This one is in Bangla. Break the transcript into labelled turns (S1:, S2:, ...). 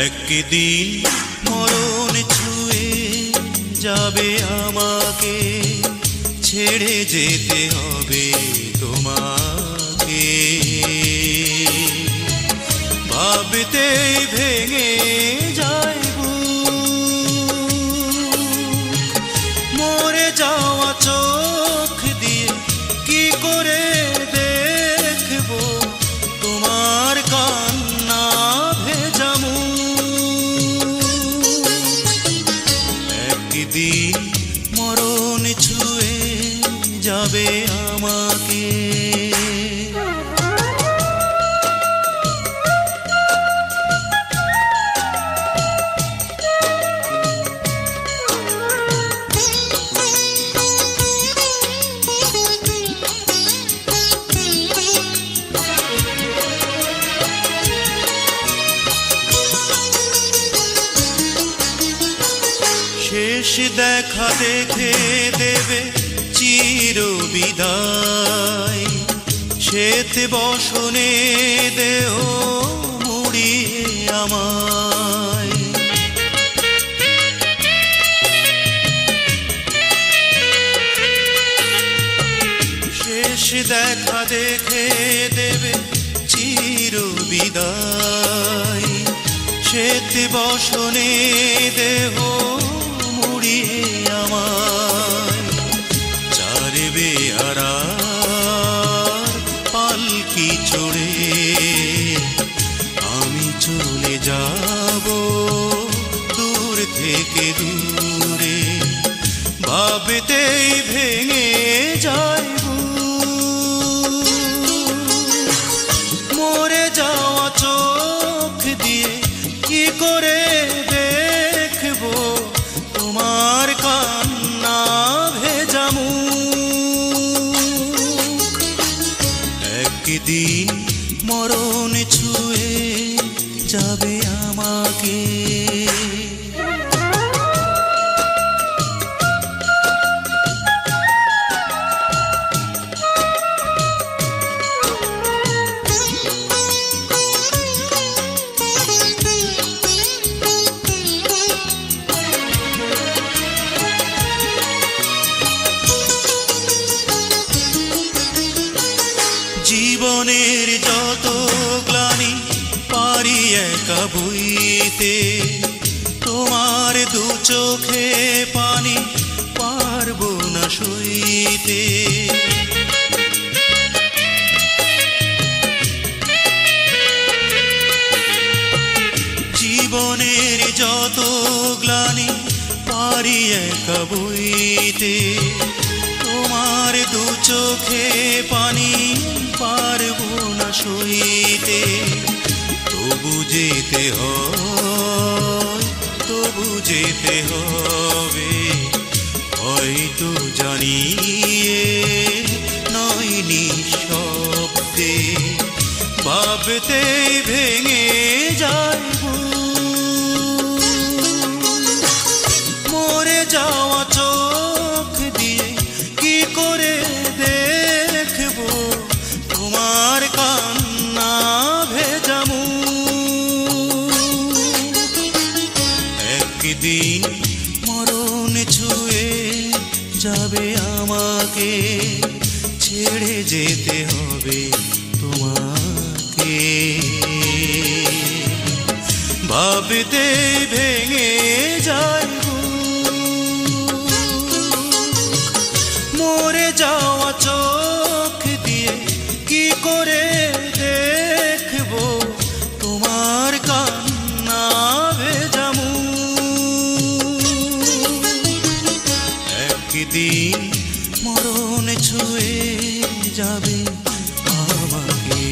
S1: একদিন মরণ ছুঁয়ে যাবে আমাকে ছেড়ে যেতে হবে তোমাকে। ভাবতে ভেঙে মরণ ছুঁয়ে যাবে আমাকে। শেষ দেখা দেখে দেবে চির বিদায় শ্বেত বসনে দেহ মুড়িয়ে আমায়। শেষ দেখা দেখে দেবে চির বিদায় শ্বেত বসনে দেহ মুড়িয়ে চারে বেহারা পালকি চড়ে আমি চলে যাব দূর থেকে দূরে। ভাবতেই ভেঙে যাইব একদিন মরণ ছুঁয়ে যাবে আমাকে। জীবনের যত গ্লানি পারি একা বইতে, তোমার দু চোখে পানি পারব না সইতে। জীবনের যত গ্লানি পারি একা বইতে চোখে পানি পারব না সইতে। তবু যেতে হয়, তবু যেতে হবে। হয়তো জানিয়ে নয় নিঃশব্দে ভাবতেই ভেঙে যাইব একদিন মরণ ছুঁয়ে যাবে আমাকে ছেড়ে যেতে হবে তোমাকে। ভাবতে ভেঙে একদিন মরণ ছুঁয়ে যাবে আমাকে।